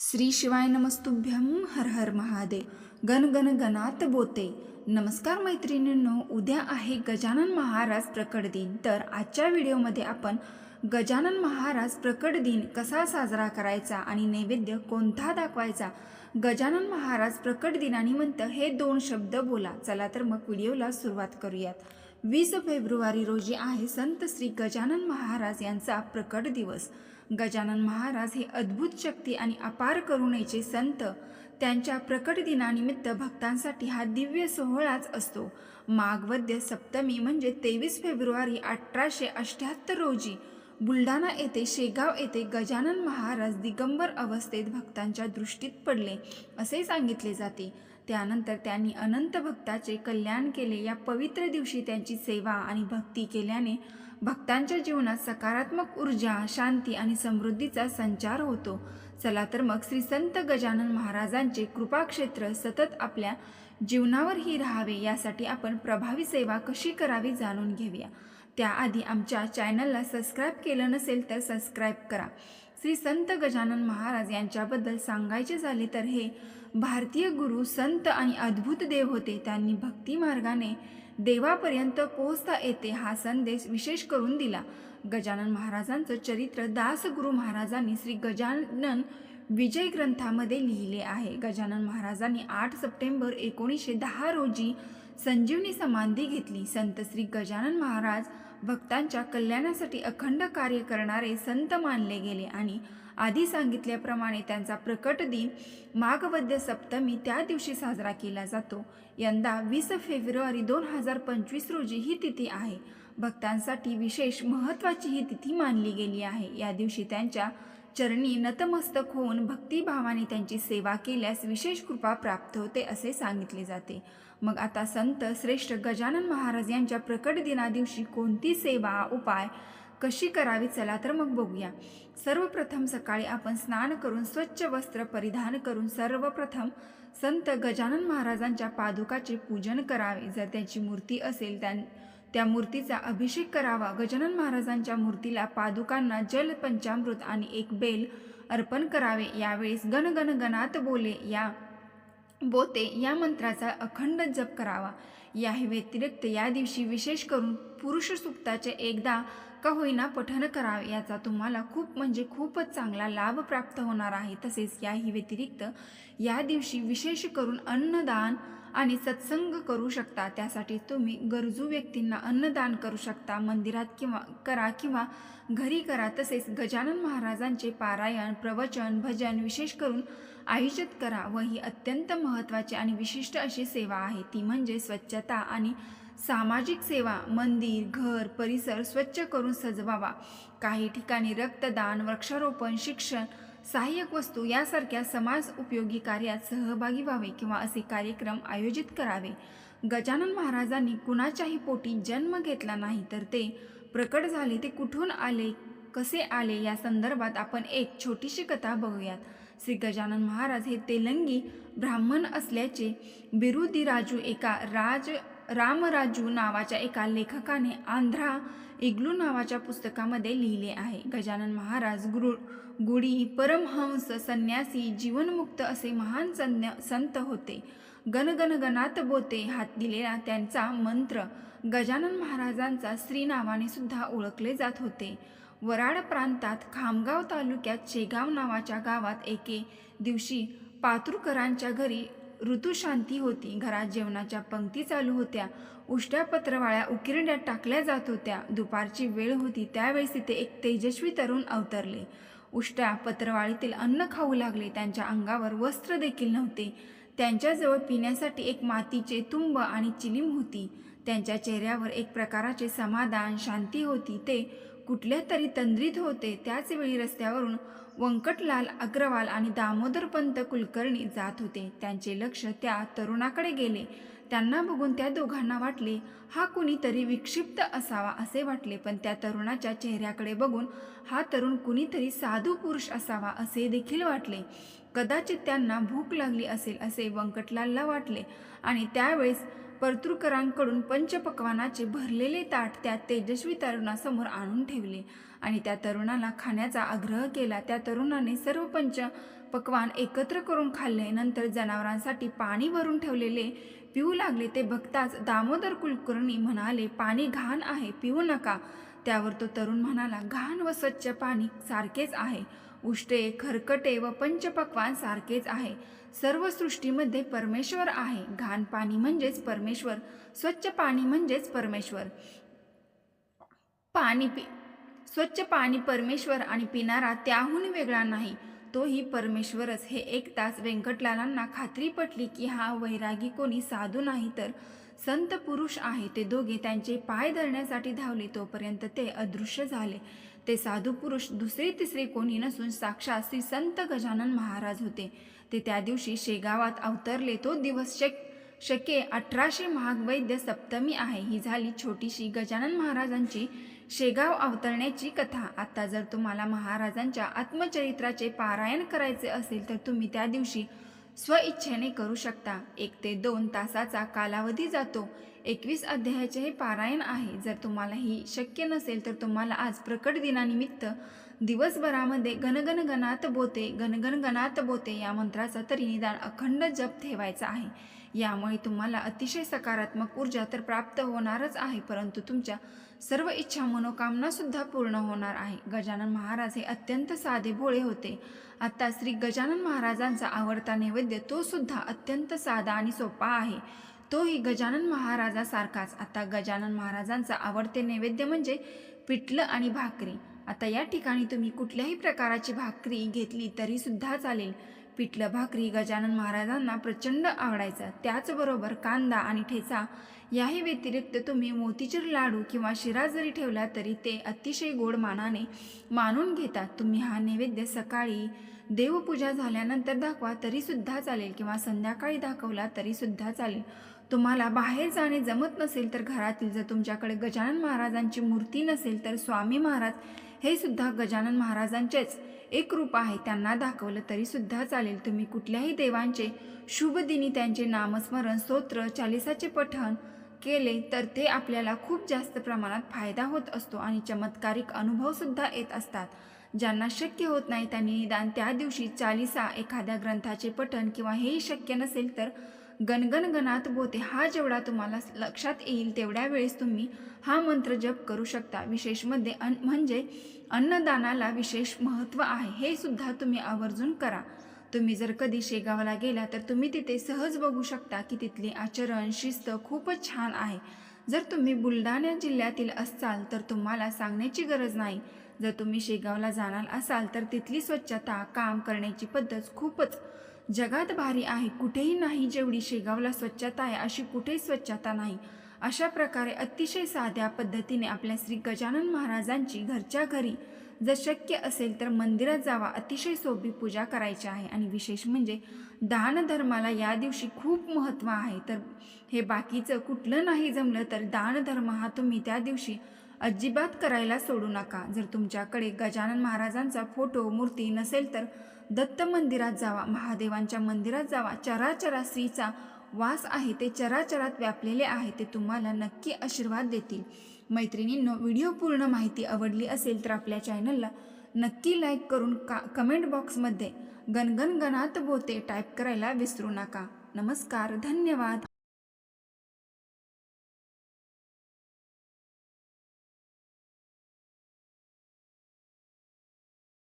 श्री शिवाय नमस्तुभ्यम हर हर महादेव. गण गण गणात बोते. नमस्कार मैत्रिणींनो उद्या आहे गजानन महाराज प्रकट दिन. तर आजच्या व्हिडिओमध्ये आपण गजानन महाराज प्रकट दिन कसा साजरा करायचा आणि नैवेद्य कोणता दाखवायचा? गजानन महाराज प्रकट दिनानिमित्त हे दोन शब्द बोला. चला तर मग व्हिडिओला सुरुवात करूयात. वीस फेब्रुवारी रोजी आहे संत श्री गजानन महाराज यांचा प्रकट दिवस. गजानन महाराज हे अद्भुत शक्ती आणि अपार करुणेचे संत. त्यांच्या प्रकट दिनानिमित्त भक्तांसाठी हा दिव्य सोहळाच असतो. माघवद्य सप्तमी म्हणजे तेवीस फेब्रुवारी अठराशे अठ्ठ्याहत्तर रोजी बुलढाणा येथे शेगाव येथे गजानन महाराज दिगंबर अवस्थेत भक्तांच्या दृष्टीत पडले असे सांगितले जाते. त्यानंतर त्यांनी अनंत भक्ताचे कल्याण केले. या पवित्र दिवशी त्यांची सेवा आणि भक्ती केल्याने भक्तांच्या जीवनात सकारात्मक ऊर्जा शांती आणि समृद्धीचा संचार होतो. चला तर मग श्री संत गजानन महाराजांचे कृपाक्षेत्र सतत आपल्या जीवनावरही राहावे यासाठी आपण प्रभावी सेवा कशी करावी जाणून घेऊया. त्याआधी आमच्या चॅनलला सबस्क्राईब केलं नसेल तर सबस्क्राईब करा. श्री संत गजानन महाराज यांच्याबद्दल सांगायचे झाले तर हे भारतीय गुरु संत आणि अद्भुत देव होते. त्यांनी भक्ती मार्गाने देवापर्यंत पोहोचता येते हा संदेश विशेष करून दिला. गजानन महाराजांचं चरित्र दासगुरु महाराजांनी श्री गजानन विजय ग्रंथामध्ये लिहिले आहे. गजानन महाराजांनी आठ सप्टेंबर एकोणीसशे दहा रोजी संजीवनी समाधी घेतली. संत श्री गजानन महाराज भक्तांच्या कल्याणासाठी अखंड कार्य करणारे संत मानले गेले आणि आधी सांगितल्याप्रमाणे त्यांचा प्रकट दिन माघवद्य सप्तमी त्या दिवशी साजरा केला जातो. यंदा वीस फेब्रुवारी दोन हजार पंचवीस रोजी ही तिथी आहे. भक्तांसाठी विशेष महत्त्वाची ही तिथी मानली गेली आहे. या दिवशी त्यांच्या चरणी नतमस्तक होऊन भक्तिभावाने त्यांची सेवा केल्यास विशेष कृपा प्राप्त होते असे सांगितले जाते. मग आता संत श्रेष्ठ गजानन महाराज यांच्या प्रकट दिनादिवशी कोणती सेवा उपाय कशी करावी चला तर मग बघूया. सर्वप्रथम सकाळी आपण स्नान करून स्वच्छ वस्त्र परिधान करून सर्वप्रथम संत गजानन महाराजांच्या पादुकाचे पूजन करावे. जर त्यांची मूर्ती असेल त्या त्या मूर्तीचा अभिषेक करावा. गजानन महाराजांच्या मूर्तीला पादुकांना जल पंचामृत आणि एक बेल अर्पण करावे. यावेळेस गणगण गणात बोले या बोते. या मंत्राचा अखंड जप करावा. या व्यतिरिक्त या दिवशी विशेष करून पुरुष सुक्ताचे एकदा का होईना पठन करावे याचा तुम्हाला खूप म्हणजे खूपच चांगला लाभ प्राप्त होणार आहे. तसेच याही व्यतिरिक्त या दिवशी विशेष करून अन्नदान आणि सत्संग करू शकता. त्यासाठी तुम्ही गरजू व्यक्तींना अन्नदान करू शकता. मंदिरात किंवा करा किंवा घरी करा. तसेच गजानन महाराजांचे पारायण प्रवचन भजन विशेष करून आयोजित करा व ही अत्यंत महत्त्वाची आणि विशिष्ट अशी सेवा आहे. ती म्हणजे स्वच्छता आणि सामाजिक सेवा मंदिर घर परिसर स्वच्छ करून सजवावा. काही ठिकाणी रक्तदान वृक्षारोपण शिक्षण सहाय्यक वस्तू यासारख्या समाज उपयोगी कार्यात सहभागी व्हावे किंवा असे कार्यक्रम आयोजित करावे. गजानन महाराजांनी कुणाच्याही पोटी जन्म घेतला नाही तर ते प्रकट झाले ते कुठून आले कसे आले या संदर्भात आपण एक छोटीशी कथा बघूयात. श्री गजानन महाराज हे तेलंगी ब्राह्मण असल्याचे बिरुदिराजू एका राज रामराजू नावाच्या एका लेखकाने आंध्रा इग्लू नावाच्या पुस्तकामध्ये लिहिले आहे. गजानन महाराज गुरु गुडी परमहंस संन्यासी जीवनमुक्त असे महान संन्य संत होते. गणगणगणात बोते हात दिलेला त्यांचा मंत्र गजानन महाराजांचा श्री नावाने सुद्धा ओळखले जात होते. वराड प्रांतात खामगाव तालुक्यात शेगाव नावाच्या गावात एके दिवशी पातुरकरांच्या घरी ऋतुशांती होती. घरात जेवणाच्या पंक्ती चालू होत्या. उष्ट्या पत्रवाळ्या उकिरड्यात टाकल्या जात होत्या. दुपारची वेळ होती त्यावेळेस तिथे एक तेजस्वी तरुण अवतरले. उष्ट्या पत्रवाळीतील अन्न खाऊ लागले. त्यांच्या अंगावर वस्त्र देखील नव्हते. त्यांच्याजवळ पिण्यासाठी एक मातीचे तुंब आणि चिलीम होती. त्यांच्या चेहऱ्यावर एक प्रकाराचे समाधान शांती होती. ते कुठल्या तरी तंद्रीत होते. त्याचवेळी रस्त्यावरून वंकटलाल अग्रवाल आणि दामोदरपंत कुलकर्णी जात होते. त्यांचे लक्ष त्या तरुणाकडे गेले. त्यांना बघून त्या दोघांना वाटले हा कुणीतरी विक्षिप्त असावा असे वाटले. पण त्या तरुणाच्या चेहऱ्याकडे बघून हा तरुण कुणीतरी साधू पुरुष असावा असे देखील वाटले. कदाचित त्यांना भूक लागली असेल असे वंकटलालला वाटले. आणि त्यावेळेस परतुरकरांकडून पंचपक्वानाचे भरलेले ताट त्या तेजस्वी तरुणासमोर आणून ठेवले. आणि त्या तरुणाला खाण्याचा आग्रह केला. त्या तरुणाने सर्व पंच पकवान एकत्र करून खाल्ले. नंतर जनावरांसाठी पाणी भरून ठेवलेले पिऊ लागले. ते बघताच दामोदर कुलकर्णी म्हणाले पाणी घाण आहे पिऊ नका. त्यावर तो तरुण म्हणाला घाण व स्वच्छ पाणी सारखेच आहे. उष्टे खरकटे व पंचपक्वान सारखेच आहे. सर्व सृष्टीमध्ये परमेश्वर आहे. घाण पाणी म्हणजेच परमेश्वर स्वच्छ पाणी म्हणजेच परमेश्वर. पाणी पि स्वच्छ पाणी परमेश्वर आणि पिणारा त्याहून वेगळा नाही. तोही परमेश्वरच. हे एक तास व्यंकटलालांना खात्री पटली की हा वैरागी कोणी साधू नाही तर संत पुरुष आहे. ते दोघे त्यांचे पाय धरण्यासाठी धावले. तोपर्यंत ते अदृश्य झाले. ते साधू पुरुष दुसरे तिसरे कोणी नसून साक्षात श्री संत गजानन महाराज होते. ते त्या दिवशी शेगावात अवतरले तो दिवस शक शके अठराशे महागवैद्य सप्तमी आहे. ही झाली छोटीशी गजानन महाराजांची शेगाव अवतरण्याची कथा. आता जर तुम्हाला महाराजांच्या आत्मचरित्राचे पारायण करायचे असेल तर तुम्ही त्या दिवशी स्वइच्छेने करू शकता. एक ते दोन तासाचा कालावधी जातो. एकवीस अध्यायाचे हे पारायण आहे. जर तुम्हाला ही शक्य नसेल तर तुम्हाला आज प्रकट दिनानिमित्त दिवसभरामध्ये गणगण गणात बोते गणगण गणात बोते या मंत्राचा तरी निदान अखंड जप ठेवायचा आहे. यामुळे तुम्हाला अतिशय सकारात्मक ऊर्जा तर प्राप्त होणारच आहे परंतु तुमच्या सर्व इच्छा मनोकामना सुद्धा पूर्ण होणार आहे. गजानन महाराज हे अत्यंत साधे भोळे होते. आता श्री गजानन महाराजांचा आवडता नैवेद्य तो सुद्धा अत्यंत साधा आणि सोपा आहे. तोही गजानन महाराजासारखाच. आता गजानन महाराजांचा आवडते नैवेद्य म्हणजे पिठलं आणि भाकरी. आता या ठिकाणी तुम्ही कुठल्याही प्रकाराची भाकरी घेतली तरीसुद्धा चालेल. पिठलं भाकरी गजानन महाराजांना प्रचंड आवडायचं. त्याचबरोबर कांदा आणि ठेचा याही व्यतिरिक्त तुम्ही मोतीचूर लाडू किंवा शिरा जरी ठेवला तरी ते अतिशय गोड मानाने मानून घेतात तुम्ही हा नैवेद्य सकाळी देवपूजा झाल्यानंतर दाखवा तरीसुद्धा चालेल किंवा संध्याकाळी दाखवला तरीसुद्धा चालेल. तुम्हाला बाहेर जाणे जमत नसेल तर घरातील जर तुमच्याकडे गजानन महाराजांची मूर्ती नसेल तर स्वामी महाराज हे सुद्धा गजानन महाराजांचेच. एक रूप आहे त्यांना दाखवलं तरी सुद्धा चालेल. तुम्ही कुठल्याही देवांचे शुभ दिनी त्यांचे नामस्मरण स्तोत्र चालिसाचे पठण केले तर ते आपल्याला खूप जास्त प्रमाणात फायदा होत असतो आणि चमत्कारिक अनुभव सुद्धा येत असतात. ज्यांना शक्य होत नाही त्यांनी निदान त्या दिवशी चालिसा एखाद्या ग्रंथाचे पठण किंवा हेही शक्य नसेल तर गणगण गणात बोते. हा जेवढा तुम्हाला लक्षात येईल तेवढ्या वेळेस तुम्ही हा मंत्र जप करू शकता. विशेषमध्ये अन म्हणजे अन्नदानाला विशेष महत्त्व आहे. हे सुद्धा तुम्ही आवर्जून करा. तुम्ही जर कधी शेगावला गेला तर तुम्ही तिथे सहज बघू शकता की तिथले आचरण शिस्त खूपच छान आहे. जर तुम्ही बुलढाणा जिल्ह्यातील असाल तर तुम्हाला सांगण्याची गरज नाही. जर तुम्ही शेगावला जाणार असाल तर तिथली स्वच्छता काम करण्याची पद्धत खूपच जगात भारी आहे कुठेही नाही जेवढी शेगावला स्वच्छता आहे अशी कुठेही स्वच्छता नाही. अशा प्रकारे अतिशय साध्या पद्धतीने आपल्या श्री गजानन महाराजांची घरच्या घरी जर शक्य असेल तर मंदिरात जावा अतिशय सोपी पूजा करायची आहे. आणि विशेष म्हणजे दानधर्माला या दिवशी खूप महत्त्व आहे. तर हे बाकीचं कुठलं नाही जमलं तर दानधर्म हा तुम्ही त्या दिवशी अजिबात करायला सोडू नका. जर तुमच्याकडे गजानन महाराजांचा फोटो मूर्ती नसेल तर दत्त मंदिरात जावा महादेवांच्या मंदिरात जावा. चराचरा स्त्रीचा वास आहे ते चराचरात व्यापलेले आहे ते तुम्हाला नक्की आशीर्वाद देतील. मैत्रिणींनो व्हिडिओ पूर्ण माहिती आवडली असेल तर आपल्या चॅनलला नक्की लाईक करून का कमेंट बॉक्समध्ये गणगणगणात बोते टाईप करायला विसरू नका. नमस्कार धन्यवाद.